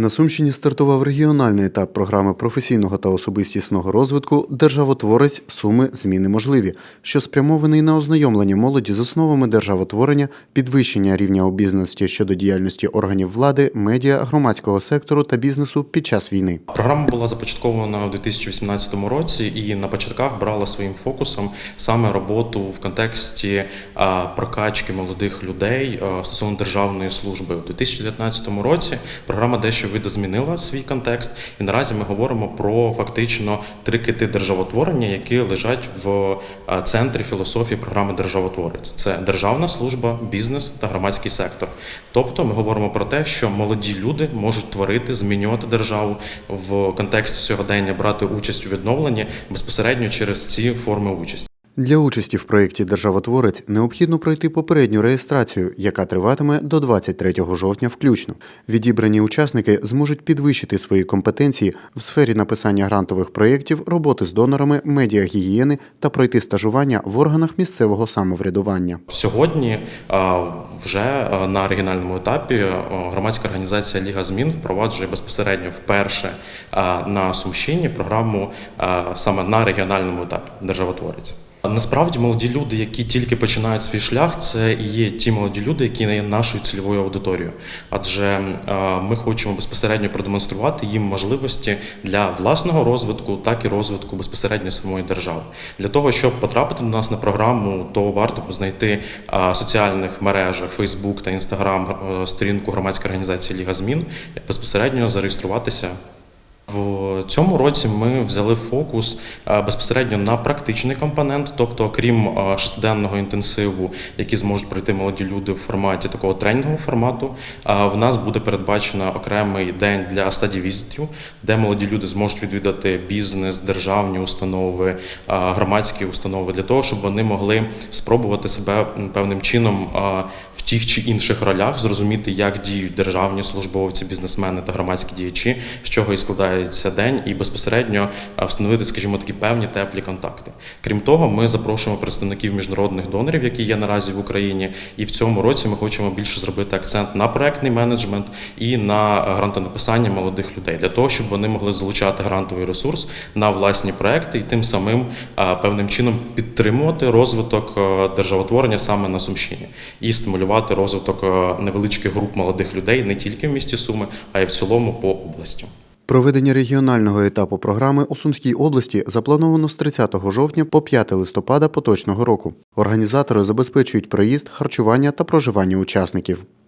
На Сумщині стартував регіональний етап програми професійного та особистісного розвитку Державотворець Суми зміни можливі, що спрямований на ознайомлення молоді з основами державотворення, підвищення рівня обізнаності щодо діяльності органів влади, медіа, громадського сектору та бізнесу під час війни. Програма була започаткована у 2018 році і на початках брала своїм фокусом саме роботу в контексті прокачки молодих людей а, стосовно державної служби. У 2019 році програма дещо видозмінила свій контекст, і наразі ми говоримо про фактично три кити державотворення, які лежать в центрі філософії програми Державотворець. Це державна служба, бізнес та громадський сектор. Тобто ми говоримо про те, що молоді люди можуть творити, змінювати державу в контексті сьогодення, брати участь у відновленні безпосередньо через ці форми участі. Для участі в проєкті Державотворець необхідно пройти попередню реєстрацію, яка триватиме до 23 жовтня включно. Відібрані учасники зможуть підвищити свої компетенції в сфері написання грантових проєктів, роботи з донорами, медіагігієни та пройти стажування в органах місцевого самоврядування. Сьогодні вже на регіональному етапі громадська організація Ліга змін впроваджує безпосередньо вперше на Сумщині програму саме на регіональному етапі державотворець. Насправді молоді люди, які тільки починають свій шлях, це і є ті молоді люди, які є нашою цільовою аудиторією. Адже ми хочемо безпосередньо продемонструвати їм можливості для власного розвитку, так і розвитку безпосередньо самої держави. Для того, щоб потрапити до нас на програму, то варто знайти в соціальних мережах Facebook та Instagram е, сторінку громадської організації Ліга змін, безпосередньо зареєструватися в цьому році ми взяли фокус е, безпосередньо на практичний компонент, тобто, окрім е, шестиденного інтенсиву, який зможуть пройти молоді люди в форматі такого тренінгового формату, е, в нас буде передбачено окремий день для стадії-візитів, де молоді люди зможуть відвідати бізнес, державні установи, громадські установи для того, щоб вони могли спробувати себе певним чином в тих чи інших ролях, зрозуміти, як діють державні службовці, бізнесмени та громадські діячі, з чого і складається день, і безпосередньо е, встановити, скажімо, такі певні теплі контакти. Крім того, ми запрошуємо представників міжнародних донорів, які є наразі в Україні, і в цьому році ми хочемо більше зробити акцент на проектний менеджмент і на грантонаписання молодих людей для того, щоб вони могли залучати грантовий ресурс на власні проекти і тим самим е, певним чином підтримувати розвиток е, державотворення саме на Сумщині і стимулювати розвиток е, невеличких груп молодих людей не тільки в місті Суми, а й в цілому по області. Проведення регіонального етапу програми у Сумській області заплановано з 30 жовтня по 5 листопада поточного року. Організатори забезпечують проїзд, харчування та проживання учасників.